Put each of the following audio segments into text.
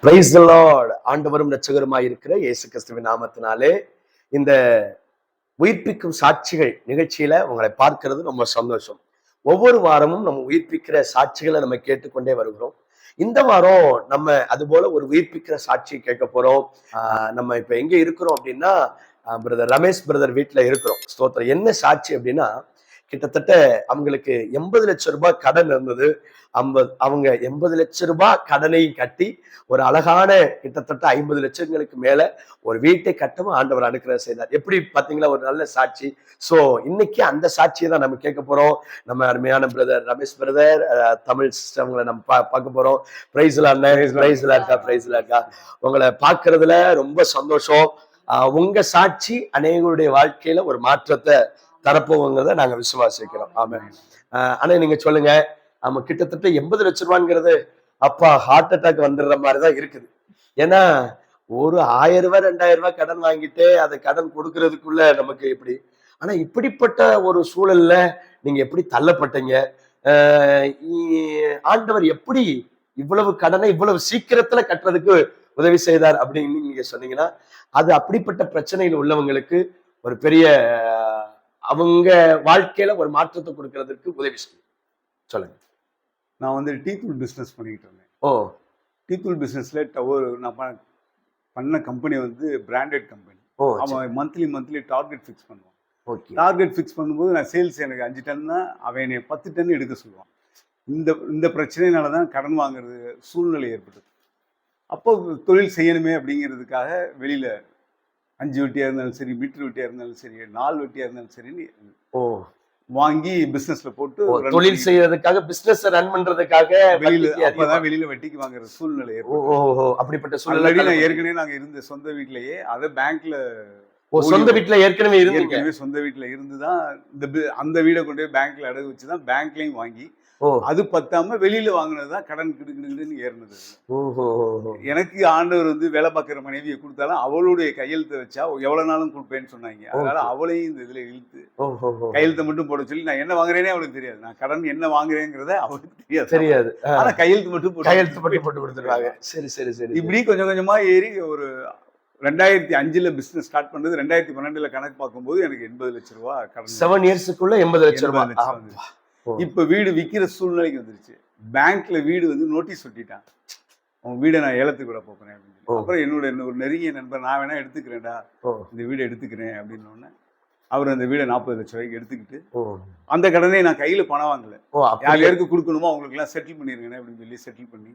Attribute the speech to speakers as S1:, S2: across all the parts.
S1: Price Lord ஆண்டவரும் ரச்சகருமாய் இருக்கிற இயேசு கிறிஸ்துவின் நாமத்தினாலே இந்த உயிர்ப்பிக்கும் சாட்சிகள் நிகழ்ச்சியில உங்களை பார்க்கிறது ரொம்ப சந்தோஷம். ஒவ்வொரு வாரமும் நம்ம உயிர்ப்பிக்கிற சாட்சிகளை நம்ம கேட்டுக்கொண்டே வருகிறோம். இந்த வாரம் நம்ம அது போல ஒரு உயிர்ப்பிக்கிற சாட்சி கேட்க போறோம். ஆஹ் நம்ம இப்ப எங்க இருக்கிறோம் அப்படின்னா பிரதர் ரமேஷ் பிரதர் வீட்டுல இருக்கிறோம். ஸ்தோத்திரம். என்ன சாட்சி அப்படின்னா கிட்டத்தட்ட அவங்களுக்கு எண்பது லட்சம் ரூபாய் கடன் இருந்தது. ஐம்பது அவங்க எண்பது லட்சம் ரூபாய் கடனையும் கட்டி ஒரு அழகான கிட்டத்தட்ட ஐம்பது லட்சங்களுக்கு மேல ஒரு வீட்டை கட்டவும் ஆண்டவர் அனுக்கிற செய்தார். எப்படி பாத்தீங்களா ஒரு நல்ல சாட்சி. சோ இன்னைக்கு அந்த சாட்சியை தான் நம்ம கேட்க போறோம். நம்ம அருமையான பிரதர் ரமேஷ் பிரதர் தமிழ் சிஸ்டம்களை நம்ம பார்க்க போறோம். பிரைஸ்ல பிரைஸ்ல இருக்கா பிரைஸ்ல இருக்கா உங்களை பார்க்கறதுல ரொம்ப சந்தோஷம். ஆஹ் உங்க சாட்சி அநேகருடைய வாழ்க்கையில ஒரு மாற்றத்தை தரப்போங்கிறத நாங்க விசுவாசிக்கிறோம். ஆமா ஆனா நீங்க சொல்லுங்க. நம்ம கிட்டத்தட்ட எண்பது லட்ச ரூபாங்கிறது அப்பா ஹார்ட் அட்டாக் வந்துடுற மாதிரிதான் இருக்குது. ஏன்னா ஒரு ஆயிரம் ரூபாய் ரெண்டாயிரம் ரூபாய் கடன் வாங்கிட்டு அதை கடன் கொடுக்கறதுக்குள்ள நமக்கு எப்படி? ஆனா இப்படிப்பட்ட ஒரு சூழல்ல நீங்க எப்படி தள்ளப்பட்டீங்க? ஆஹ் ஆண்டவர் எப்படி இவ்வளவு கடனை இவ்வளவு சீக்கிரத்துல கட்டுறதுக்கு உதவி செய்தார் அப்படின்னு நீங்க சொன்னீங்கன்னா அது அப்படிப்பட்ட பிரச்சனையில் உள்ளவங்களுக்கு ஒரு பெரிய அவங்க வாழ்க்கையில ஒரு மாற்றத்தை கொடுக்கறதுக்கு உதவி செய்யும். சொல்லுங்க.
S2: நான் வந்து டீ தூள் பிஸ்னஸ் பண்ணிக்கிட்டு இருந்தேன்.
S1: ஓ.
S2: டீ தூள் பிஸ்னஸில் ஒரு நான் பண்ண கம்பெனி வந்து பிராண்டட் கம்பெனி அவன் மந்த்லி மந்த்லி டார்கெட் ஃபிக்ஸ் பண்ணுவான்.
S1: ஓகே
S2: டார்கெட் ஃபிக்ஸ் பண்ணும்போது நான் சேல்ஸ் எனக்கு அஞ்சு டன்னா அவன் என்னை பத்து டன் எடுக்க சொல்லுவான். இந்த இந்த பிரச்சனையினால தான் கடன் வாங்குறது சூழ்நிலை ஏற்பட்டது. அப்போ தொழில் செய்யணுமே அப்படிங்கிறதுக்காக வெளியில் அஞ்சு வெட்டியாக இருந்தாலும் சரி மீட்டர் வெட்டியாக இருந்தாலும் சரி நாலு வெட்டியாக இருந்தாலும் சரின்னு
S1: ஓ.
S2: வாங்கி பிஸ்னஸில் போட்டு
S1: தொழில் செய்யறதுக்காக பிசினஸ் ரன் பண்றதுக்காக
S2: வெளியில அப்பதான் வெளியில வட்டிக்கு வாங்குற சூழ்நிலை
S1: ஓ,
S2: ஏற்பட்டது.
S1: ஓ, ஓ, அப்படிப்பட்ட சூழ்நிலை
S2: நான் ஏற்கனவே நாங்க இருந்த சொந்த வீட்லயே அதை பேங்க்ல
S1: சொந்த வீட்டுல ஏற்கனவே
S2: ஏற்கனவே சொந்த வீட்ல இருந்துதான் இந்த அந்த வீடை கொண்டு போய் பேங்க்ல அடகு வச்சுதான் பேங்க்லயும் வாங்கி அது பத்தாம வெளியில வாங்கினதுதான் கடன் கிடுக்கிடுன்னு ஏறினது. எனக்கு ஆண்டவர் வந்து வேலை பார்க்குற மனைவியை கொடுத்தாலும் அவளுடைய கையெழுத்தை வச்சா எவ்வளவு நாளும் கொடுப்பேன்னு சொன்னாங்க. அதனால அவளையும் இந்த இதுல இழுத்து. கையெழுத்தை மட்டும் போட சொல்லி நான் என்ன வாங்குறேனே அவளுக்கு தெரியாது. நான் கடன் என்ன வாங்குறேங்கிறத அவளுக்கு தெரியாது.
S1: தெரியாது.
S2: ஆனா கையெழுத்து மட்டும்
S1: கையெழுத்து பட்டி போட்டு கொடுத்துருவாங்க. சரி சரி சரி
S2: இப்படி கொஞ்சம் கொஞ்சமா ஏறி ஒரு ரெண்டாயிரத்தி அஞ்சுல பிசினஸ் ஸ்டார்ட் பண்ணது. ரெண்டாயிரத்தி பன்னெண்டுல கணக்கு பார்க்கும்போது எனக்கு எண்பது லட்ச ரூபா கடன்
S1: செவன் இயர்ஸுக்குள்ள எண்பது லட்சம்
S2: எண்பது
S1: ரூபாய்
S2: லட்சம். இப்ப வீடு விக்கிற சூழ்நிலைக்கு வந்துருச்சு. பேங்க்ல வீடு வந்து நோட்டீஸ் ஒட்டிட்டான். உன் வீடை நான் ஏலத்துக்கு விட போறேன் அப்படின்னு. அப்புறம் என்னோட இன்னொரு நெருங்கிய நண்பர் நான் வேணா எடுத்துக்கிறேன்டா. இந்த வீடை எடுத்துக்கிறேன் அப்படின்னு அவர் அந்த வீடை நாற்பது லட்ச ரூபாய்க்கு எடுத்துக்கிட்டு அந்த கடனை நான் கையில பணம் வாங்கல. யார். யாருக்கு கொடுக்கணுமோ அவங்களுக்கு எல்லாம் செட்டில் பண்ணிருங்கண்ணே அப்படின்னு சொல்லி செட்டில் பண்ணி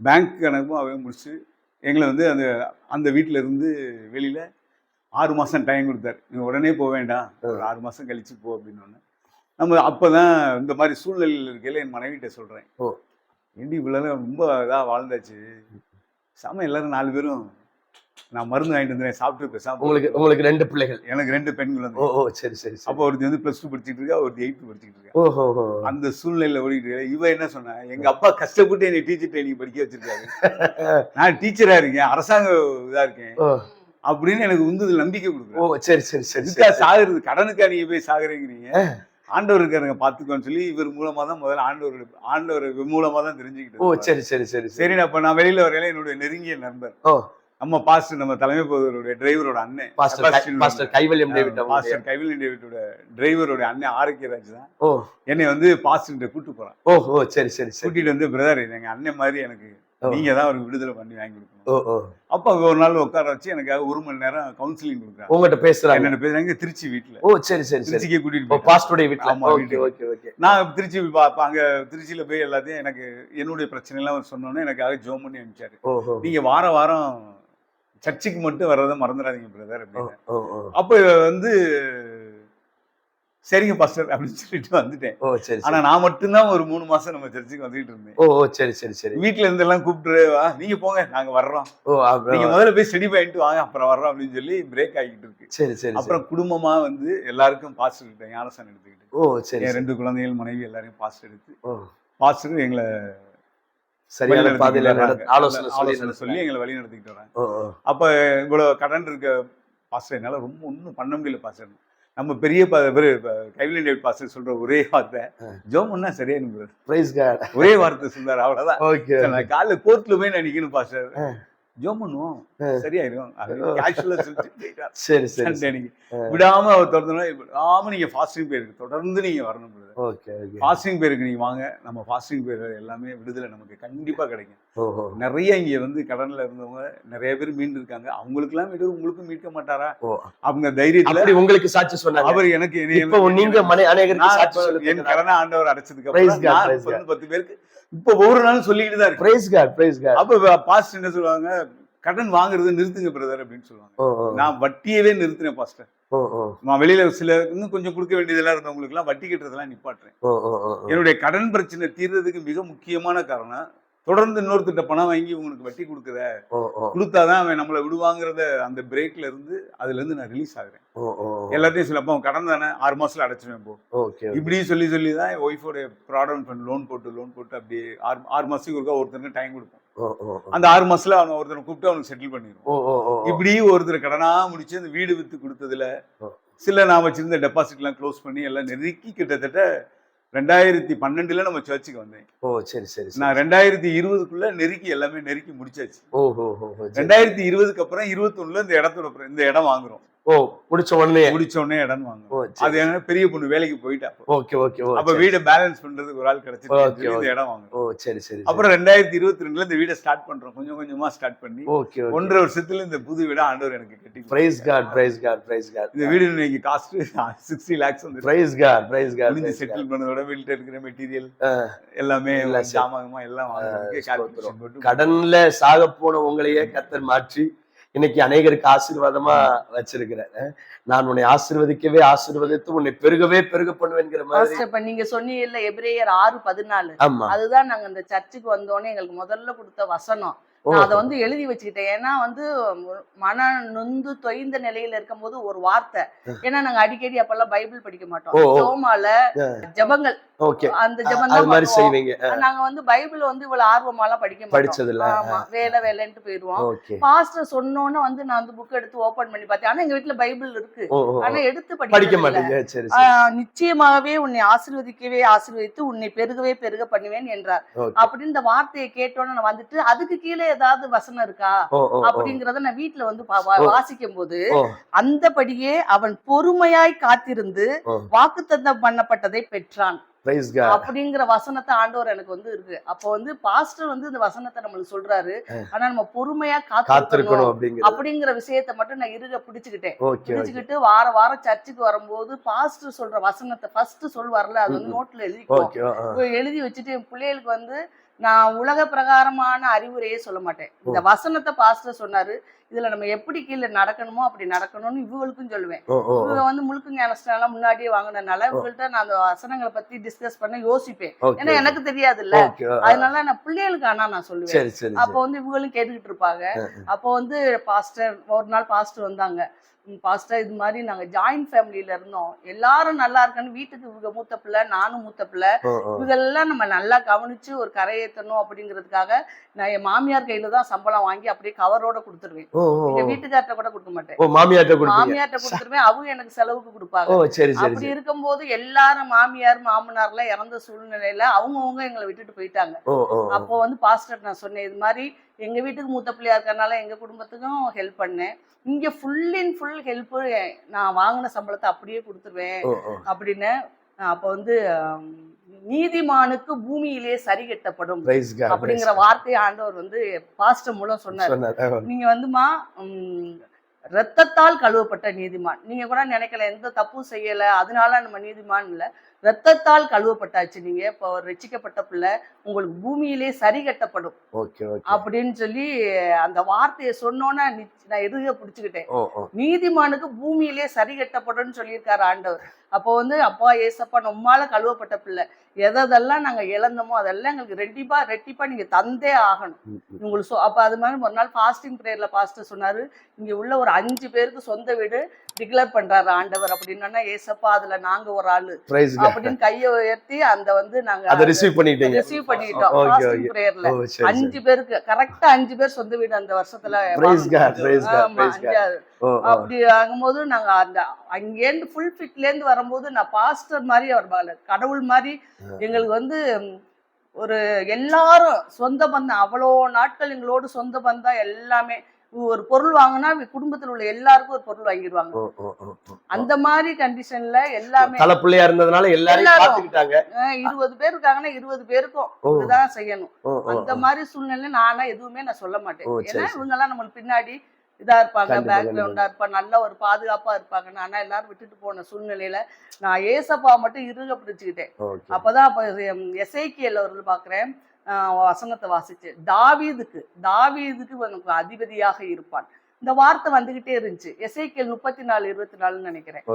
S2: பேங்க் கணக்கும் அவன் முடிச்சு எங்களை வந்து அந்த அந்த வீட்டில் இருந்து வெளியில் ஆறு மாதம் டைம் கொடுத்தாரு. நீ உடனே போக வேண்டாம் ஒரு ஆறு மாதம் கழிச்சு போ அப்படின்னு நம்ம அப்போ தான் இந்த மாதிரி சூழ்நிலையில் இருக்கையில் என் மனைவிட்ட சொல்கிறேன்
S1: ஓ.
S2: ஏண்டி இவ்வளோ ரொம்ப இதாக வாழ்ந்தாச்சு. சாம எல்லாரும் நாலு பேரும் நான் மருந்து வாங்கிட்டு வந்தேன் சாப்பிட்டு பேசாம
S1: உங்களுக்கு உங்களுக்கு ரெண்டு பிள்ளைகள்.
S2: எனக்கு ரெண்டு பெண்கள்
S1: ஓ
S2: வந்து
S1: ஓ சரி சரி
S2: அப்போ ஒருத்தி வந்து ப்ளஸ் டூ படிச்சுட்டு இருக்கா ஒருத்தி எயித்து படிச்சுட்டு இருக்கா.
S1: ஓஹோ.
S2: அந்த சூழ்நிலையில ஓடிட்டு. இவ என்ன சொன்னா எங்க அப்பா கஷ்டப்பட்டு என்னை டீச்சர் ட்ரைனிங் படிக்க வச்சிருக்காரு. நான் டீச்சரா இருக்கேன் அரசாங்க இதா இருக்கேன்.
S1: ஓ,
S2: அப்படின்னு எனக்கு உந்துதல் நம்பிக்கை
S1: ஓ
S2: கொடுக்குறேன்
S1: சரி சரி சரி. சரி
S2: சாகுறது கடனுக்கா நீங்க போய் சாகுறீங்கிறீங்க. ஆண்டவர் இருக்காருங்க பாத்துக்கோன்னு சொல்லி இவர் மூலமா தான் முதல்ல ஆண்டவர் ஆண்டவர் மூலமா தான்
S1: ஓ
S2: தெரிஞ்சுக்கிட்டு
S1: சரி சரி சரி
S2: சரி. நான் அப்ப நான் வெளியில வரையில என்னுடைய நெருங்கிய நண்பர்.
S1: ஓ.
S2: நம்ம பாஸ்டர் நம்ம தலைமை போதவருடைய டிரைவரோட அண்ணன்
S1: பாஸ்டர் கைவல்யம் டேவிட்
S2: பாஸ்டர் கைவிலி டேவிட்டோட டிரைவரோட அண்ணன் ஆரோக்கியராஜ் தான்.
S1: ஓ.
S2: என்னை வந்து பாஸ்டர் கூட்டு போறான்.
S1: ஓ ஓ சரி சரி சரி.
S2: கூட்டிட்டு வந்து பிரதர் எங்க அண்ணன் மாதிரி எனக்கு
S1: ஓ.
S2: நீங்க தான் ஒரு விடுதலை பண்ணி வாங்கி கொடுக்கணும். அப்ப அங்க ஒரு நாள் உட்கார வச்சு எனக்காக ஒரு மணி நேரம் கவுன்சிலிங் கொடுக்குறாங்க
S1: உங்ககிட்ட பேசுறாங்க.
S2: என்னென்ன பேசுறாங்க திருச்சி வீட்டுல
S1: ஓ சரி சரி
S2: திருச்சிக்கே கூட்டிட்டு.
S1: பாஸ்டருடைய வீட்டுல
S2: ஆமா,
S1: ஓகே. Okay okay.
S2: நான் திருச்சி அங்க திருச்சியில போய் எல்லாத்தையும் எனக்கு என்னுடைய பிரச்சனை எல்லாம் சொன்னோன்னே எனக்காக ஜோம் பண்ணி அனுப்பிச்சாரு. நீங்க வார வாரம் சர்ச்சுக்கு மட்டும் வர்றதை மறந்துடாதீங்க பிரதர் அப்படின்னு. அப்ப வந்து சரிங்க பாஸ்டர் அப்படின்னு சொல்லிட்டு வந்துட்டேன்.
S1: ஓ சரி
S2: ஆனா நான் மட்டும்தான் ஒரு மூணு மாசம் நம்ம சர்ச்சுக்கு வந்துட்டு இருந்தேன்.
S1: ஓ சரி சரி சரி.
S2: வீட்டுல இருந்து எல்லாம் கூப்பிட்டு வா நீங்க போங்க நாங்க வர்றோம்.
S1: ஓ
S2: நீங்க முதல்ல போய் ஸ்டடி பண்ணிட்டு வாங்க அப்புறம் வர்றோம் அப்படின்னு சொல்லி பிரேக் ஆகிட்டு இருக்கு.
S1: சரி சரி
S2: அப்புறம் குடும்பமா வந்து எல்லாருக்கும் பாஸ்டர் எடுத்தேன் ஞானசன் எடுத்துக்கிட்டு
S1: ஓ சரி
S2: ரெண்டு குழந்தைகள் மனைவி எல்லாரையும் பாஸ்டர் எடுத்து
S1: ஓ.
S2: பாஸ்டர் எங்களை
S1: சரியான பாதையில. ஆலோசனை சொல்லி
S2: எங்களை வழி நடத்திக்கிட்டு வராங்க அப்ப இவ்வளவு கடன் இருக்க பாஸ்டர் என்னால ரொம்ப ஒன்றும் பண்ண முடியல பாஸ்டர் நம்ம பெரிய கைவினை பாஸ்டர் சொல்ற ஒரே வார்த்தை. ஜோம் பண்ணா
S1: பிரைஸ் காட்
S2: ஒரே வார்த்தை சொன்னார் அவ்வளவுதான். காலைல கோர்ட்ல போய் நான் நிக்கணும் பாஸ்டர். ஜோம் பண்ணுவோம் கேஷுவலா சொல்லிட்டு போயிட்டார்.
S1: சரி சரி
S2: அன்னைக்கு. விடாம அவர் தொடர்ந்து விடாம நீங்க ஃபாஸ்டிங் போயிருக்கு தொடர்ந்து நீங்க வரணும்.
S1: ஓகே
S2: ஃபாஸ்டிங் பேருக்கு நீங்க வாங்க. நம்ம ஃபாஸ்டிங் பேர் எல்லாமே விடுதலை நமக்கு கண்டிப்பா கிடைக்கும். நிறைய இங்க வந்து கடன்ல இருந்தவங்க நிறைய பேர் மீண்டு இருக்காங்க. அவங்களுக்கு எல்லாம் மீட்டு உங்களுக்கும் மீட்க மாட்டாரா. அவங்க தைரியத்துல
S1: உங்களுக்கு சாட்சி சொன்னாங்க.
S2: அவர் எனக்கு
S1: நீங்க
S2: என் கடனை ஆண்டவர் அடைச்சதுக்கு அப்புறம் பத்து பேருக்கு இப்ப ஒவ்வொரு நாளும் சொல்லிக்கிட்டு தான் இருக்கு.
S1: பிரைஸ் காட் பிரைஸ் காட்
S2: அப்ப பாஸ்ட் என்ன சொல்லுவாங்க? கடன் வாங்குறது நிறுத்துங்க பிரதர் அப்படின்னு சொல்லுவாங்க. நான் வட்டியவே நிறுத்தினேன் பாஸ்டர் நான் வெளியில சில இன்னும் கொஞ்சம் கொடுக்க வேண்டியதெல்லாம் இருந்தவங்களுக்கு எல்லாம் வட்டி கட்டுறதெல்லாம் நிப்பாட்டுறேன். என்னுடைய கடன் பிரச்சனை தீர்றதுக்கு மிக முக்கியமான காரணம் தொடர்ந்து இன்னொருத்திட்ட பணம் வாங்கி உங்களுக்கு வட்டி கொடுக்குற கொடுத்தாதான் அவன் நம்மளை விடுவாங்கிறத அந்த பிரேக்ல இருந்து அதுல இருந்து நான் ரிலீஸ் ஆகுறேன். எல்லாத்தையும் சொல்ல அப்போ அவன் கடன் தானே ஆறு மாசத்துல அடைச்சிருவேன் இப்போ
S1: ஓகே
S2: இப்படி சொல்லி சொல்லி தான் என் ஒய்ஃபோட ப்ராடக்ட் ஃபண்ட் லோன் போட்டு லோன் போட்டு அப்படியே ஆறு ஆறு மாசத்துக்கு ஒருக்கா ஒருத்தருக்கு டைம் கொடுப்போம். அந்த ஆறு மாசத்துல அவனை ஒருத்தனை கூப்பிட்டு அவனுக்கு செட்டில் பண்ணிடுவோம்.
S1: ஓ ஓ ஓ ஓ.
S2: இப்படி ஒருத்தர் கடனா முடிச்சு அந்த வீடு வித்து கொடுத்ததுல. சில நான் வச்சிருந்த டெபாசிட் எல்லாம் க்ளோஸ் பண்ணி எல்லாம் நெருக்கி கிட்டத்தட்ட ரெண்டாயிரத்தி பன்னெண்டுல நம்ம சர்ச்சுக்கு வந்தேன்.
S1: ஓ சரி சரி
S2: நான் ரெண்டாயிரத்தி இருபதுக்குள்ள நெருக்கி எல்லாமே நெருக்கி முடிச்சாச்சு.
S1: ஓ.
S2: ரெண்டாயிரத்தி இருபதுக்கு அப்புறம் இருபத்தொன்னுல இந்த இடத்தோட இந்த இடம் வாங்குறோம்.
S1: ஓ முடிச்ச உடனே.
S2: முடிச்ச உடனே இடம்
S1: சரி.
S2: அது என்ன பெரிய பொண்ணு வேலைக்கு போயிட்டா.
S1: ஓகே ஓகே
S2: அப்ப. வீடை பேலன்ஸ் பண்றதுக்கு ஒரு ஆள் கிடைச்சிட்டு இந்த. இடம் வாங்குறோம்
S1: ஓ சரி சரி
S2: அப்புறம் ரெண்டாயிரத்தி இருபத்தி ரெண்டுல இந்த வீடை ஸ்டார்ட் பண்றோம். கொஞ்சம் கொஞ்சமா ஸ்டார்ட் பண்ணி
S1: ஓகே
S2: ஒன்றரை வருஷத்துல இந்த புது வீடை ஆண்டவர் எனக்கு கட்டி
S1: praise God praise God praise God
S2: இந்த வீடு இன்னைக்கு காஸ்ட் சிக்ஸ்டி லேக்ஸ் வந்து
S1: பிரைஸ் காட் பிரைஸ் காட்
S2: முடிஞ்சு செட்டில் பண்ணதோட வீட்டுல இருக்கிற மெட்டீரியல். எல்லாமே
S1: எல்லாம் சரி.
S2: ஜாமாகமா எல்லாம்
S1: கடன்ல சாக போன உங்களையே கத்தர் மாற்றி. இன்னைக்கு அநேகருக்கு ஆசீர்வாதமா வச்சிருக்கிறேன். நான் உன்னை ஆசீர்வதிக்கவே ஆசீர்வதித்து உன்னை பெருகவே பெருக பண்ணுவேங்கிற மாதிரி
S3: இப்ப நீங்க சொன்னீங்கல்ல எபிரேயர் ஆறு பதினாலு. அதுதான் நாங்க இந்த சர்ச்சுக்கு வந்தோடனே எங்களுக்கு முதல்ல கொடுத்த வசனம். நான் அதை வந்து எழுதி வச்சுக்கிட்டேன். ஏன்னா வந்து மன நொந்து தொய்ந்த நிலையில இருக்கும்போது ஒரு வார்த்தை. ஏன்னா நாங்க அடிக்கடி அப்பெல்லாம் பைபிள் படிக்க மாட்டோம். ஜோமால ஜபங்கள். அந்த.
S1: செய்வீங்க.
S3: நாங்க வந்து பைபிள் வந்து இவ்வளவு ஆர்வமாலாம் படிக்க மாட்டோம். ஆமா வேலை வேலைன்ட்டு போயிடுவோம். பாஸ்டர் சொன்னோன்னு வந்து நான் வந்து புக் எடுத்து ஓபன் பண்ணி பார்த்தேன். ஆனா எங்க வீட்டுல பைபிள் இருக்கு. ஆனா எடுத்து
S1: படிக்க மாட்டீங்க.
S3: நிச்சயமாகவே உன்னை ஆசீர்வதிக்கவே ஆசீர்வதித்து உன்னை பெருகவே பெருக பண்ணுவேன் என்றார். அப்படின்னு இந்த வார்த்தையை கேட்டோன்னு நான் வந்துட்டு அதுக்கு கீழே ஏதாவது வசனம் இருக்கா? அப்படிங்கறத நான் வீட்டுல வந்து. வாசிக்கும் போது அந்தபடியே அவன் பொறுமையாய் காத்திருந்து. வாக்குத்தத்தம் பண்ணப்பட்டதை பெற்றான். அப்படிங்கிற வசனத்தை ஆண்டவர் எனக்கு வந்து இருக்கு. அப்போ வந்து பாஸ்டர் வந்து இந்த வசனத்தை நம்மளுக்கு சொல்றாரு. ஆனா நம்ம பொறுமையா
S1: காத்திருக்கணும்
S3: அப்படிங்கிற விஷயத்தை மட்டும் நான் இருக பிடிச்சுக்கிட்டேன். பிடிச்சுக்கிட்டு வார வாரம் சர்ச்சுக்கு வரும்போது பாஸ்டர் சொல்ற வசனத்தை ஃபர்ஸ்ட் சொல்வார்ல அது வந்து நோட்ல. இப்ப எழுதி வச்சுட்டு என் பிள்ளைகளுக்கு வந்து நான் உலக பிரகாரமான அறிவுரையே சொல்ல மாட்டேன். இந்த வசனத்தை பாஸ்டர் சொன்னாரு. இதுல நம்ம எப்படி கீழே நடக்கணுமோ அப்படி நடக்கணும்னு இவங்களுக்கும் சொல்லுவேன். இவங்க வந்து முழுக்க ஞானஸ்தானம் முன்னாடியே வாங்கினதுனால இவங்கள்ட்ட நான் அந்த வசனங்களை பத்தி டிஸ்கஸ் பண்ண யோசிப்பேன். ஏன்னா எனக்கு
S1: ஆ, ஆ.
S3: அதனால நான் பிள்ளைகளுக்கு ஆனா நான் சொல்லுவேன். அப்போ வந்து இவங்களும் கேட்டுக்கிட்டு இருப்பாங்க. அப்போ வந்து பாஸ்டர் ஒரு நாள் பாஸ்டர் வந்தாங்க. பாஸ்டர் இது மாதிரி நாங்க ஜாயிண்ட் ஃபேமிலியில இருந்தோம். எல்லாரும் நல்லா இருக்கன்னு வீட்டுக்கு இவங்க மூத்த பிள்ளை நானும் மூத்த பிள்ளை. இவங்கெல்லாம் நம்ம நல்லா கவனிச்சு ஒரு கரையேற்றணும் அப்படிங்கிறதுக்காக நான் என் மாமியார் கையில தான் சம்பளம் வாங்கி அப்படியே கவரோட கொடுத்துருவேன். எங்க. வீட்டுக்கார்ட்ட கூட கொடுக்க மாட்டேன்.
S1: ஓ மாமியார்ட்ட கொடுத்தீங்க
S3: மாமியார்ட்ட கொடுத்துருவேன் அவங்க எனக்கு செலவுக்கு கொடுப்பாங்க.
S1: ஓ சரி சரி
S3: அப்படி
S1: சரி.
S3: இருக்கும்போது எல்லாரும் மாமியார் மாமனார்லாம் இறந்த சூழ்நிலையில அவங்கவங்க எங்களை விட்டுட்டு போயிட்டாங்க. அப்போ வந்து பாஸ்டர் நான் சொன்னேன் இது மாதிரி எங்க வீட்டுக்கு மூத்த பிள்ளையா இருக்கறனால எங்க குடும்பத்துக்கும் ஹெல்ப் பண்ணேன். இங்க ஃபுல் அண்ட் ஃபுல் ஹெல்ப் நான் வாங்கின சம்பளத்தை அப்படியே கொடுத்துருவேன் அப்படின்னு அப்போ வந்து நீதிமானுக்கு பூமியிலே சரி கட்டப்படும் அப்படிங்கிற வார்த்தையை ஆண்டவர் வந்து பாஸ்டர் மூலம்
S1: சொன்னார்.
S3: நீங்க வந்துமா உம், ரத்தத்தால் கழுவப்பட்ட நீதிமான். நீங்க கூட நினைக்கல எந்த தப்பும் செய்யல அதனால நம்ம நீதிமான் இல்ல. ரத்தத்தால் கழுவப்பட்டாச்சு. நீங்க இப்போ ஒரு ரட்சிக்கப்பட்ட பிள்ளை உங்களுக்கு பூமியிலே சரி கட்டப்படும். அப்படின்னு சொல்லி அந்த வார்த்தையை சொன்னோன்னா நான் எதுக பிடிச்சுக்கிட்டேன். நீதிமானுக்கு பூமியிலே சரி கட்டப்படும்னு சொல்லியிருக்காரு ஆண்டவர். அப்போ வந்து அப்பா ஏசப்பா நம்மால கழுவப்பட்ட பிள்ளை எதெல்லாம் நாங்க இழந்தோமோ அதெல்லாம் எங்களுக்கு ரெட்டிப்பா ரெட்டிப்பா நீங்க தந்தே ஆகணும். உங்களுக்கு அப்போ அது மாதிரி ஒரு நாள் ஃபாஸ்டிங் ப்ரேயரில் பாஸ்டர் சொன்னார் இங்கே உள்ள ஒரு அஞ்சு பேருக்கு சொந்த வீடு டிக்ளேர் பண்றாரு ஆண்டவர் அப்படின்னா ஏசப்பா அதுல நாங்க ஒரு ஆளு. அப்படின்னு கையை உயர்த்தி அந்த வந்து நாங்க
S1: அதை ரிசீவ் பண்ணிட்டீங்க.
S3: ரிசீவ் பண்ணிட்டோம்.
S1: சரி
S3: அஞ்சு பேருக்கு கரெக்டா அஞ்சு பேர் சொந்த வீடு அந்த வருஷத்துல அப்படி ஆகும்போது நாங்க அந்த அங்கேருந்து ஃபுல் ஃபிட்ல இருந்து வரும்போது நான் பாஸ்டர் மாதிரி அவர் கடவுள் மாதிரி எங்களுக்கு வந்து ஒரு எல்லாரும் சொந்த பந்தம் அவ்வளோ நாட்கள் எங்களோடு சொந்த பந்தம் எல்லாமே ஒரு பொருள் வாங்கினா குடும்பத்தில் உள்ள எல்லாருக்கும் ஒரு பொருள் வாங்கிடுவாங்க. அந்த மாதிரி கண்டிஷன்ல எல்லாமே
S1: தலை பிள்ளையா இருந்ததுனால
S3: எல்லாரும்.
S1: பாத்துக்கிட்டாங்க
S3: இருபது பேர் இருக்காங்கன்னா இருபது பேருக்கும் இதுதான் செய்யணும். அந்த மாதிரி சூழ்நிலை நானா எதுவுமே நான் சொல்ல மாட்டேன். ஏன்னா. இவங்க எல்லாம் நம்மளுக்கு பின்னாடி இதா இருப்பாங்க பேக்ரவுண்டா இருப்பாங்க நல்ல ஒரு பாதுகாப்பா இருப்பாங்க. ஆனா எல்லாரும் விட்டுட்டு போன சூழ்நிலையில நான் ஏசப்பா மட்டும் இருக பிடிச்சுக்கிட்டேன். அப்பதான் அப்ப எஸ்ஐக்கியல் அவர்கள் பாக்குறேன். வசனத்தை வாசிச்சு. தாவீதுக்கு தாவீதுக்கு உனக்கு அதிபதியாக இருப்பான். இந்த வார்த்தை வந்துகிட்டே இருந்துச்சு. எஸ்ஐக்கியல் முப்பத்தி நாலு இருபத்தி நாலுன்னு நினைக்கிறேன்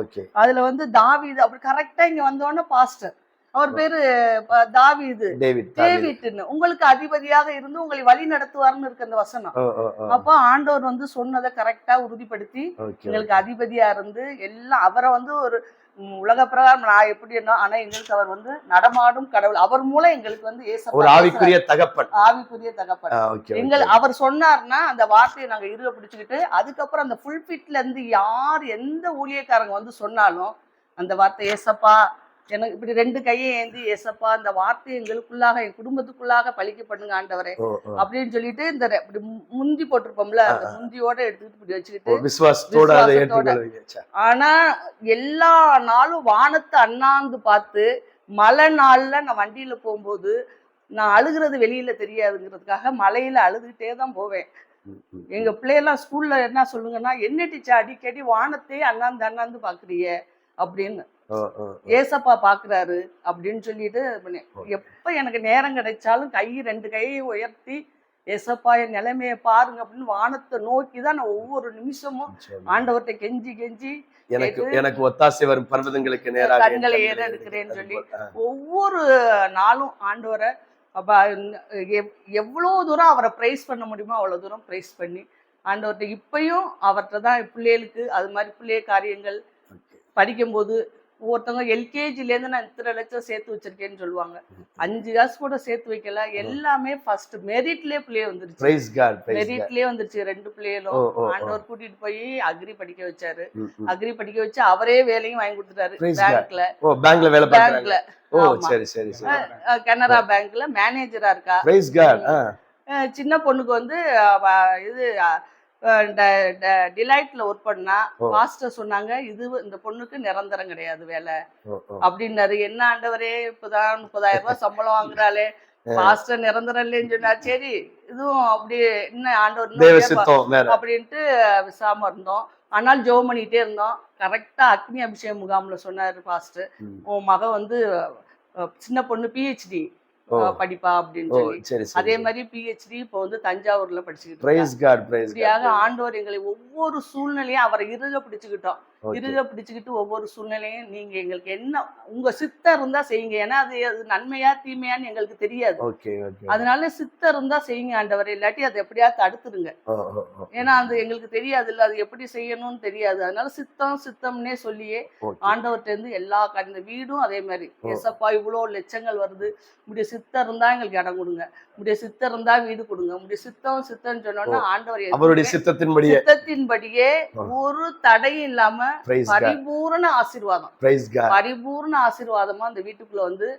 S3: அதுல வந்து தாவீது அப்படி கரெக்டா இங்க வந்தோடனே பாஸ்டர் அவர் பேரு தாவீது.
S1: டேவிட் தாவீது.
S3: டேவிட்னு. உங்களுக்கு அதிபதியாக இருந்து உங்களை வழி நடத்துவார்னு இருக்கு அந்த வசனம். அப்போ ஆண்டவர் வந்து சொன்னதை கரெக்டா உறுதிப்படுத்தி எங்களுக்கு அதிபதியா இருந்து எல்லாம் அவரை வந்து ஒரு உலக பிரகாரம் நான் எப்படி என்ன ஆனா எங்களுக்கு அவர் வந்து நடமாடும் கடவுள் அவர் மூலம் எங்களுக்கு வந்து
S1: ஒரு. ஆவிக்குரிய தகப்பன்
S3: ஆவிக்குரிய தகப்பன் எங்கள். அவர் சொன்னார்னா அந்த வார்த்தையை நாங்க இருக பிடிச்சுக்கிட்டு அதுக்கப்புறம் அந்த ஃபுல் ஃபிட்ல இருந்து யார் எந்த ஊழியக்காரங்க வந்து சொன்னாலும் அந்த வார்த்தை ஏசப்பா எனக்கு இப்படி ரெண்டு கையை ஏந்தி ஏசப்பா அந்த வார்த்தை எங்களுக்குள்ளாக என் குடும்பத்துக்குள்ளாக பழிக்க பண்ணுங்க ஆண்டவரே அப்படின்னு சொல்லிட்டு இந்த இப்படி முந்தி போட்டிருப்போம்ல அந்த. முந்தியோட எடுத்துக்கிட்டு இப்படி வச்சுக்கிட்டு. ஆனா எல்லா நாளும் வானத்தை அண்ணாந்து பார்த்து மழை நாள்ல நான் வண்டியில போகும்போது நான் அழுகிறது வெளியில தெரியாதுங்கிறதுக்காக மழையில அழுதுகிட்டே தான் போவேன். எங்க பிள்ளையெல்லாம் ஸ்கூல்ல என்ன சொல்லுங்கன்னா என்ன டீச்சர் அடிக்கடி வானத்தையே அண்ணாந்து அண்ணாந்து பாக்குறிய அப்படின்னு. ஏசப்பா பாக்குறாரு அப்படின்னு சொல்லிட்டு. எப்ப எனக்கு நேரம் கிடைச்சாலும் கை ரெண்டு கையை உயர்த்தி ஏசப்பா என் நிலைமையை பாருங்க அப்படின்னு வானத்தை நோக்கி தான் நான் ஒவ்வொரு நிமிஷமும். ஆண்டவர்கிட்ட கெஞ்சி கெஞ்சி
S1: எனக்கு எனக்கு ஒத்தாசை வரும் பர்வதங்களுக்கு நேராக
S3: கண்களை ஏறெடுக்கிறேன்னு
S1: எடுக்கிறேன்.
S3: சொல்லி. ஒவ்வொரு நாளும் ஆண்டவரை எவ்வளவு தூரம் அவரை பிரைஸ் பண்ண முடியுமோ அவ்வளவு தூரம் பிரைஸ் பண்ணி ஆண்டவர்கிட்ட இப்பயும் அவர்கிட்ட தான் பிள்ளைகளுக்கு அது மாதிரி பிள்ளைய காரியங்கள். படிக்கும்போது ஒவ்வொருத்தவங்க எல்கேஜில இருந்து நான் இத்தனை லட்சம் சேர்த்து வச்சிருக்கேன்னு சொல்லுவாங்க. அஞ்சு காசு கூட சேர்த்து வைக்கல. எல்லாமே ஃபர்ஸ்ட் மெரிட்லயே பிள்ளைய வந்துருச்சு. மெரிட்லயே வந்துருச்சு. ரெண்டு பிள்ளைகளும். ஆண்டவர் கூட்டிட்டு போய் அக்ரி படிக்க வச்சாரு. அக்ரி படிக்க வச்சு அவரே வேலையும் வாங்கி கொடுத்துட்டாரு. பேங்க்ல
S1: பேங்க்ல வேலை
S3: பேங்க்ல கனரா பேங்க்ல மேனேஜரா இருக்கா. சின்ன பொண்ணுக்கு வந்து இது டிலைட்ல ஒர்க் பண்ணா
S1: ஓ.
S3: பாஸ்டர் சொன்னாங்க இது இந்த பொண்ணுக்கு நிரந்தரம் கிடையாது வேலை. அப்படின்னாரு. என்ன ஆண்டவரே இப்பதான் முப்பதாயிரம் ரூபாய் சம்பளம் வாங்குறாளே. பாஸ்டர் நிரந்தரம் இல்லைன்னு சொன்னா சரி இதுவும் அப்படியே என்ன ஆண்டவர் அப்படின்ட்டு விசாம இருந்தோம். ஆனால் ஜெபம் பண்ணிட்டே இருந்தோம். கரெக்டா அக்னி அபிஷேக முகாம்ல சொன்னாரு பாஸ்டர். உன் மக வந்து சின்ன பொண்ணு பிஹெச்டி படிப்பா அப்படின்னு சொல்லி. அதே மாதிரி பிஹெச்டி இப்போ வந்து தஞ்சாவூர்ல படிச்சுக்கிட்டு இப்படியாக ஆண்டவர் எங்களை ஒவ்வொரு சூழ்நிலையும் அவரை இறுக பிடிச்சுக்கிட்டோம். இறுக பிடிச்சுக்கிட்டு ஒவ்வொரு சூழ்நிலையும் நீங்க எங்களுக்கு என்ன உங்க சித்தம் இருந்தா செய்யுங்க. ஏன்னா அது அது நன்மையா தீமையான்னு எங்களுக்கு தெரியாது. அதனால சித்தம் இருந்தா செய்யுங்க ஆண்டவர். இல்லாட்டி அதை எப்படியாவது தடுத்துருங்க ஏன்னா அது எங்களுக்கு தெரியாது இல்ல அது எப்படி செய்யணும்னு தெரியாது. அதனால சித்தம் சித்தம்னே சொல்லியே
S1: ஓகே.
S3: ஆண்டவர்ட்ட இருந்து எல்லா இந்த வீடும் அதே மாதிரி. எசப்பா இவ்வளோ லட்சங்கள் வருது. முடிய சித்தம் இருந்தா எங்களுக்கு இடம் கொடுங்க. முடிய சித்தம் இருந்தா வீடு கொடுங்க. முடிய சித்தம் சித்தம்னு சொன்னோன்னா ஆண்டவர்
S1: அவருடைய சித்தத்தின்படியே.
S3: சித்தத்தின்படியே. ஒரு தடையும் இல்லாம
S1: பிரைஸ் காட்
S3: பரிபூரண ஆசீர்வாதம். பரிபூரண ஆசீர்வாதமா அந்த வீட்டுக்குள்ள வந்து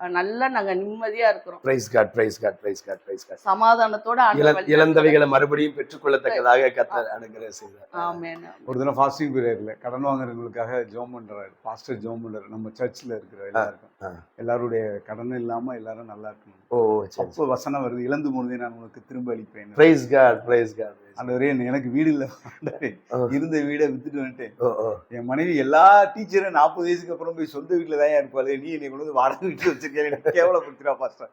S3: நல்லா நாங்க நிம்மதியா இருக்கிறோம்.
S1: Praise God praise God praise God praise God
S3: சமாதானத்தோட
S1: இழந்தவைகளை மறுபடியும் பெற்றுக்கொள்ளத்தக்கதாக கத்தர் அனுகிரகம் செய்தார்
S3: ஆமென்
S2: ஒரு தினம் ஃபாஸ்டிங் பீரியட்ல கடன் வாங்குறவங்களுக்காக ஜோம் பண்றாரு. பாஸ்டர் ஜோம் பண்றாரு. நம்ம சர்ச்சில் இருக்கிற எல்லாருக்கும். எல்லாருடைய கடன் இல்லாம எல்லாரும் நல்லா இருக்கணும்.
S1: ஓ
S2: அப்போ வசனம் வருது இழந்து போனதை நான் உனக்கு திரும்ப அளிப்பேன்.
S1: பிரைஸ் காட் பிரைஸ் காட்
S2: ஆண்டவரே எனக்கு வீடு இல்லை. இருந்த வீடை வித்துட்டு வந்துட்டேன். என் மனைவி எல்லா டீச்சரும் நாற்பது வயசுக்கு அப்புறம் போய் சொந்த வீட்டில் தான் இருப்பாள். நீ என்னை கொண்டு வந்து வாடகை வீட்டில் வச்சிருக்கேன் கேவலப்படுத்துறா பாஸ்டர்.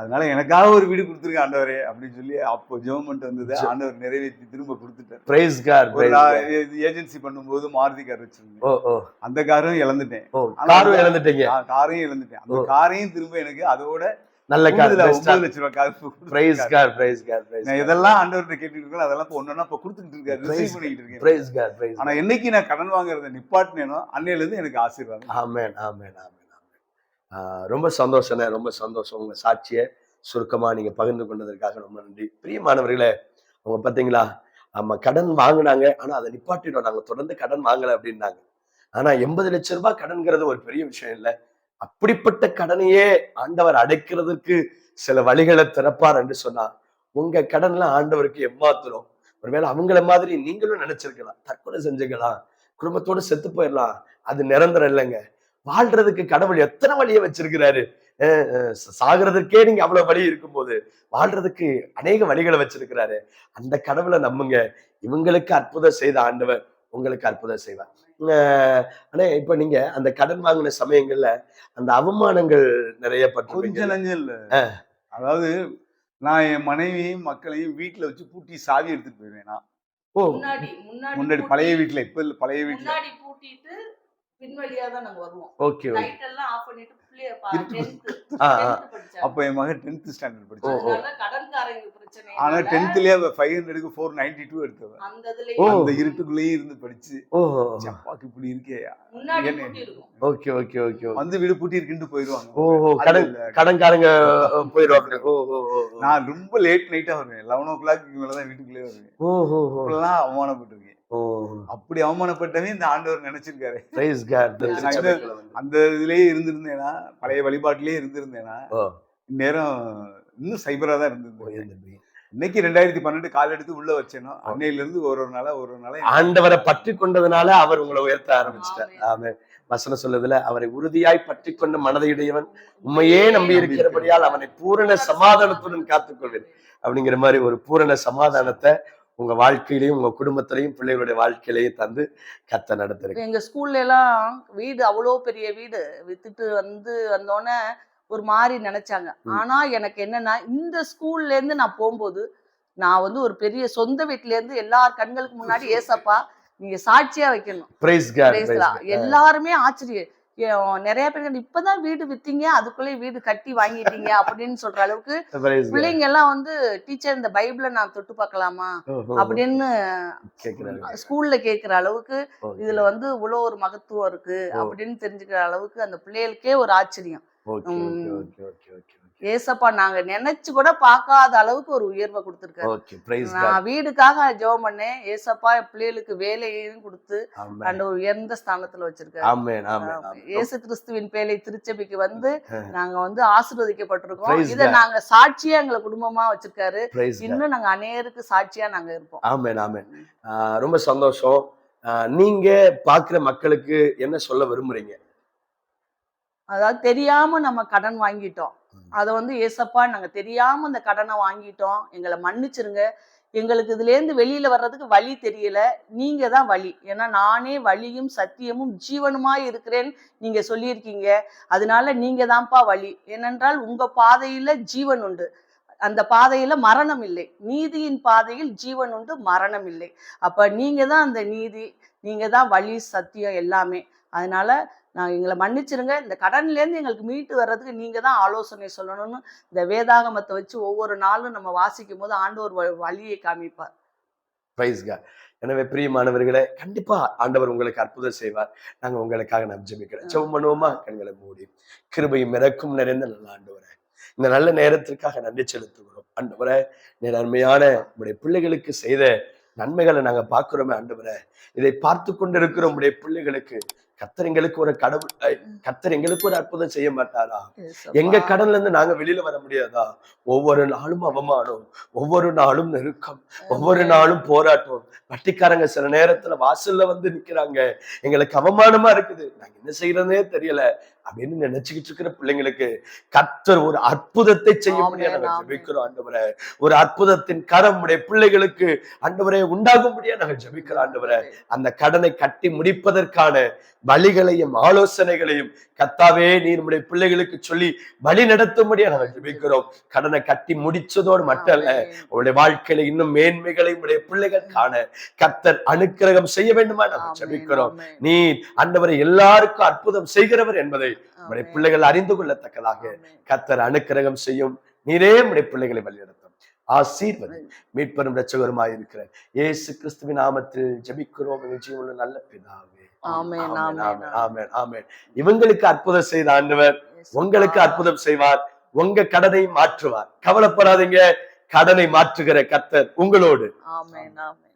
S2: அதனால எனக்காக ஒரு வீடு கொடுத்துருங்க ஆண்டவரே அப்படின்னு சொல்லி அப்போ ஜெவமெண்ட் வந்தது. ஆண்டவர் நிறைவேற்றி திரும்ப கொடுத்துட்டார்.
S1: பிரைஸ் பிரைஸ்
S2: ஏஜென்சி பண்ணும்போது மாருதி கார் வச்சிருந்தேன். அந்த காரும் இழந்துட்டேன்.
S1: காரும் இழந்துட்டீங்க.
S2: காரையும் இழந்துட்டேன். அந்த. காரையும் திரும்ப எனக்கு அதோட
S1: நல்ல கார்
S2: ஒன்பது லட்ச ரூபாய் car
S1: price car price car price
S2: நான் எதெல்லாம் ஆண்டவர்கிட்ட கேட்டுட்டு அதெல்லாம் இப்போ ஒன்னொன்னா இப்போ கொடுத்துட்டு இருக்காரு. ரிசீவ் பண்ணிட்டு இருக்கேன்.
S1: பிரைஸ் கார் பிரைஸ்
S2: ஆனா என்னைக்கு நான் கடன் வாங்குறத நிப்பாட்டினேனோ அன்னையில இருந்து எனக்கு ஆசீர்வாதம்.
S1: ஆமென் ஆமென் ஆமென் ரொம்ப சந்தோஷம்ண்ணே ரொம்ப சந்தோஷம் உங்க சாட்சியை சுருக்கமா நீங்க பகிர்ந்து கொண்டதற்காக ரொம்ப நன்றி. பிரியமானவர்களே அவங்க பாத்தீங்களா? நம்ம கடன் வாங்குனாங்க ஆனா அதை நிப்பாட்டிட்டோம். நாங்க தொடர்ந்து கடன் வாங்கல அப்படின்னாங்க. ஆனா எண்பது லட்சம் ரூபாய் கடன்கிறது ஒரு பெரிய விஷயம் இல்லை. அப்படிப்பட்ட கடனையே ஆண்டவர் அடைக்கிறதுக்கு சில வழிகளை திறப்பார் என்று சொன்னா உங்க கடன்லாம் ஆண்டவருக்கு எம்மாத்திரம். ஒருவேளை அவங்கள மாதிரி நீங்களும் நினைச்சிருக்கலாம். தற்கொலை செஞ்சுக்கலாம். குடும்பத்தோட செத்து போயிடலாம். அது நிரந்தரம் இல்லைங்க. வாழ்றதுக்கு கடவுள் எத்தனை வழியை வச்சிருக்கிறாரு? அஹ் சாகிறதுக்கே நீங்க அவ்வளவு வழி இருக்கும்போது வாழ்றதுக்கு அநேக வழிகளை வச்சிருக்கிறாரு. அந்த கடவுளை நம்புங்க. இவங்களுக்கு அற்புதம் செய்த ஆண்டவர் உங்களுக்கு அற்புதம் செய்வார். ஆனா இப்ப நீங்க அந்த கடன் வாங்கின சமயங்கள்ல அந்த அவமானங்கள் நிறைய பட்டு
S2: அதாவது நான் என் மனைவியையும் மக்களையும் வீட்டுல வச்சு பூட்டி சாவி எடுத்துட்டு போயிருவேன் நான்.
S1: ஓ.
S3: முன்னாடி
S2: பழைய வீட்டுல இப்ப இல்ல பழைய வீட்டுல
S3: முன்னாடி பூட்டிட்டு பின்வழியா தான் நாங்க வருவோம்.
S1: ஓகே
S3: லைட் எல்லாம் ஆஃப் பண்ணிட்டு பிள்ளைய. 10th. 10th.
S2: அப்ப என் மகன் டென்த் ஸ்டாண்டர்ட் படிச்சான்.
S1: ஓ.
S3: அதனால கடன்காரங்க
S2: ஆனா டென்த்லயே ஃபைவ் ஹண்ட்ரடுக்கு ஃபோர் நைன்டி டூ எடுத்தவன்
S3: அந்த
S2: இருட்டுக்குள்ளேயும் இருந்து படிச்சு
S1: ஓ
S2: சப்பாக்கு இப்படி இருக்கே.
S1: ஓகே ஓகே ஓகே
S2: வந்து வீடு பூட்டி இருக்குன்னு போயிருவாங்க
S1: ஓ ஓ
S2: அது
S1: கடன். கடன்காரங்க போயிடுவாங்க. ஓ ஓ ஓ ஓ.
S2: நான் ரொம்ப லேட் நைட்டா வருவேன். லெவன் ஓ கிளாக் மேலதான் வீட்டுக்குள்ளே வருவேன்.
S1: ஓ ஓ ஓ
S2: அப்பெல்லாம் அவமானப்பட்டிருக்கேன்.
S1: ஓ
S2: அப்படி அவமானப்பட்டவே இந்த ஆண்டவர் நினைச்சிருக்காரு. அந்த இதுலயே இருந்திருந்தேனா பழைய வழிபாட்டிலேயே இருந்திருந்தேனா
S1: ஓ.
S2: இன்னும் சைபரா தான் இருந்திருந்தேன் இன்னைக்கு ரெண்டாயிரத்தி பன்னெண்டு கால் எடுத்து உள்ள வச்சேனோ அன்னையில இருந்து ஒரு ஒரு நாளா ஒரு ஒரு நாளா
S1: ஆண்டவரை பற்றி கொண்டதுனால அவர் உங்களை உயர்த்த ஆரம்பிச்சிட்டார்.
S3: ஆமென்.
S1: ஆமென். வசனம் சொல்லுதுல அவரை உறுதியாய் பற்றி கொண்ட மனதையுடையவன் உண்மையே நம்பி இருக்கிறபடியால் அவனை பூரண சமாதானத்துடன் காத்துக்கொள்வேன். அப்படிங்கிற மாதிரி ஒரு பூரண சமாதானத்தை உங்க வாழ்க்கையிலையும் உங்க குடும்பத்திலையும் பிள்ளைகளுடைய வாழ்க்கையிலையும் தந்து கத்த நடத்திருக்கு
S3: எங்க ஸ்கூல்ல எல்லாம் வீடு அவ்வளோ பெரிய வீடு. வித்துட்டு வந்து வந்தோடனே ஒரு மாதிரி நினைச்சாங்க. ஆனா எனக்கு என்னன்னா இந்த ஸ்கூல்ல இருந்து நான் போகும்போது நான் வந்து ஒரு பெரிய சொந்த வீட்ல இருந்து எல்லார் கண்களுக்கு முன்னாடி ஏசப்பா நீங்க சாட்சியா வைக்கணும். எல்லாருமே ஆச்சரியம் நிறைய பேர் இப்பதான் வீடு வித்தீங்க அதுக்குள்ளே வீடு கட்டி வாங்கிட்டீங்க அப்படின்னு சொல்ற அளவுக்கு பிள்ளைங்க எல்லாம் வந்து டீச்சர் இந்த பைபிளை நான் தொட்டு பார்க்கலாமா அப்படின்னு ஸ்கூல்ல கேக்குற அளவுக்கு. இதுல வந்து இவ்வளோ ஒரு மகத்துவம் இருக்கு. அப்படின்னு தெரிஞ்சுக்கிற அளவுக்கு அந்த பிள்ளைகளுக்கே ஒரு ஆச்சரியம் ஏசப்பா நாங்க நினைச்சு கூட பார்க்காத அளவுக்கு ஒரு உயர்வை கொடுத்துருக்காரு. நான் வீடுக்காக ஜெபம் பண்ணேன். ஏசப்பா பிள்ளைகளுக்கு வேலையையும் கொடுத்து அந்த ஒரு உயர்ந்த ஸ்தானத்துல வச்சிருக்காரு. இயேசு கிறிஸ்துவின் பேலை திருச்சபைக்கு வந்து. நாங்க வந்து ஆசீர்வதிக்கப்பட்டிருக்கோம். இத. நாங்க சாட்சியா எங்களை குடும்பமா வச்சிருக்காரு. இன்னும் நாங்க அநேருக்கு சாட்சியா நாங்க இருப்போம்.
S1: ஆமென் ஆமென் ரொம்ப சந்தோஷம். நீங்க பாக்குற மக்களுக்கு என்ன சொல்ல விரும்புறீங்க?
S3: அதாவது தெரியாம நம்ம கடன் வாங்கிட்டோம். அதை வந்து ஏசப்பா நாங்க தெரியாம அந்த கடனை வாங்கிட்டோம். எங்களை மன்னிச்சிருங்க. எங்களுக்கு இதுல இருந்து வெளியில வர்றதுக்கு வழி தெரியல. நீங்க தான் வழி. ஏன்னா நானே வழியும் சத்தியமும் ஜீவனுமாய் இருக்கிறேன். நீங்க சொல்லியிருக்கீங்க. அதனால நீங்க தான்ப்பா வழி. ஏனென்றால் உங்க பாதையில ஜீவன் உண்டு. அந்த பாதையில மரணம் இல்லை. நீதியின் பாதையில் ஜீவன் உண்டு மரணம் இல்லை. அப்ப நீங்க தான் அந்த நீதி நீங்க தான் வழி சத்தியம் எல்லாமே. அதனால நான் எங்களை மன்னிச்சிருங்க. இந்த கடன்ல இருந்து எங்களுக்கு மீட்டு வர்றதுக்கு நீங்க தான் ஆலோசனை சொல்லணும்னு இந்த வேதாகமத்தை வச்சு ஒவ்வொரு நாளும் நம்ம வாசிக்கும் போது ஆண்டவர் வழியை காமிப்பார்.
S1: பிரைஸ் காட் எனவே பிரியமானவர்களே கண்டிப்பா ஆண்டவர் உங்களுக்கு அற்புதம் செய்வார். நாங்க உங்களுக்காக நான் ஜெபிக்கிறேன் ஜெபம் பண்ணுவோமா? கண்களை மூடி. கிருபையும் இறக்கும் நிறைந்த நல்ல ஆண்டவரே. இந்த நல்ல நேரத்திற்காக நன்றி செலுத்துகிறோம். ஆண்டவரே நீர் அருமையான உடைய பிள்ளைகளுக்கு செய்த நன்மைகளை நாங்க பார்க்கிறோமே ஆண்டவரே. இதை பார்த்து கொண்டிருக்கிற உடைய பிள்ளைகளுக்கு கத்தர் எங்களுக்கு ஒரு கடவுள் கத்தர் எங்களுக்கு ஒரு அற்புதம் செய்ய மாட்டாரா? எங்க கடன்ல இருந்து நாங்க வெளியில வர முடியாதா? ஒவ்வொரு நாளும் அவமானம் ஒவ்வொரு நாளும் நெருக்கம் ஒவ்வொரு நாளும் போராட்டம். வட்டிக்காரங்க சில நேரத்துல வாசல்ல வந்து நிக்கிறாங்க. எங்களுக்கு அவமானமா இருக்குது. நாங்க என்ன செய்யறதே தெரியல அப்படின்னு நினைச்சுக்கிட்டு இருக்கிற பிள்ளைங்களுக்கு கர்த்தர் ஒரு அற்புதத்தை செய்ய முடியாது நாங்க
S3: ஆமென்.
S1: ஜெபிக்கிறோம் ஆண்டவரே. ஒரு அற்புதத்தின் கரம் உடைய பிள்ளைகளுக்கு ஆண்டவரே உண்டாகும்படியா நாங்க ஜெபிக்கிறோம் ஆண்டவரே. அந்த கடனை கட்டி முடிப்பதற்கான வழிகளையும் ஆலோசனைகளையும் கத்தாவே நீர் உடைய பிள்ளைகளுக்கு சொல்லி வழி நடத்தும்படியா நாங்கள் ஜெபிக்கிறோம். கடனை கட்டி முடிச்சதோடு மட்டும் அல்ல உங்களுடைய வாழ்க்கையில இன்னும் மேன்மைகளை உடைய பிள்ளைகள் காண கர்த்தர் அனுக்கிரகம் செய்ய வேண்டுமா நாங்கள் ஜெபிக்கிறோம். நீர் ஆண்டவரை எல்லாருக்கும் அற்புதம் செய்கிறவர் என்பதை உடைய பிள்ளைகள் அறிந்து கொள்ளத்தக்கதாக கத்தர் அனுக்கிரகம் செய்யும். நீரே உடைய பிள்ளைகளை வழிநடத்தும். ஆசீர்வதி. மீட்பெரும் ரட்சகருமாய் இருக்கிற இயேசு கிறிஸ்துவின் நாமத்தில் ஜெபிக்கிறோம். ஜீவனுள்ள நல்ல பிதாவே. இவங்களுக்கு அற்புதம் செய்த ஆண்டவர். உங்களுக்கு அற்புதம் செய்வார். உங்க கடனை மாற்றுவார். கவலைப்படாதீங்க. கடனை மாற்றுகிற கத்தர் உங்களோடு.
S3: ஆமென் ஆமென்.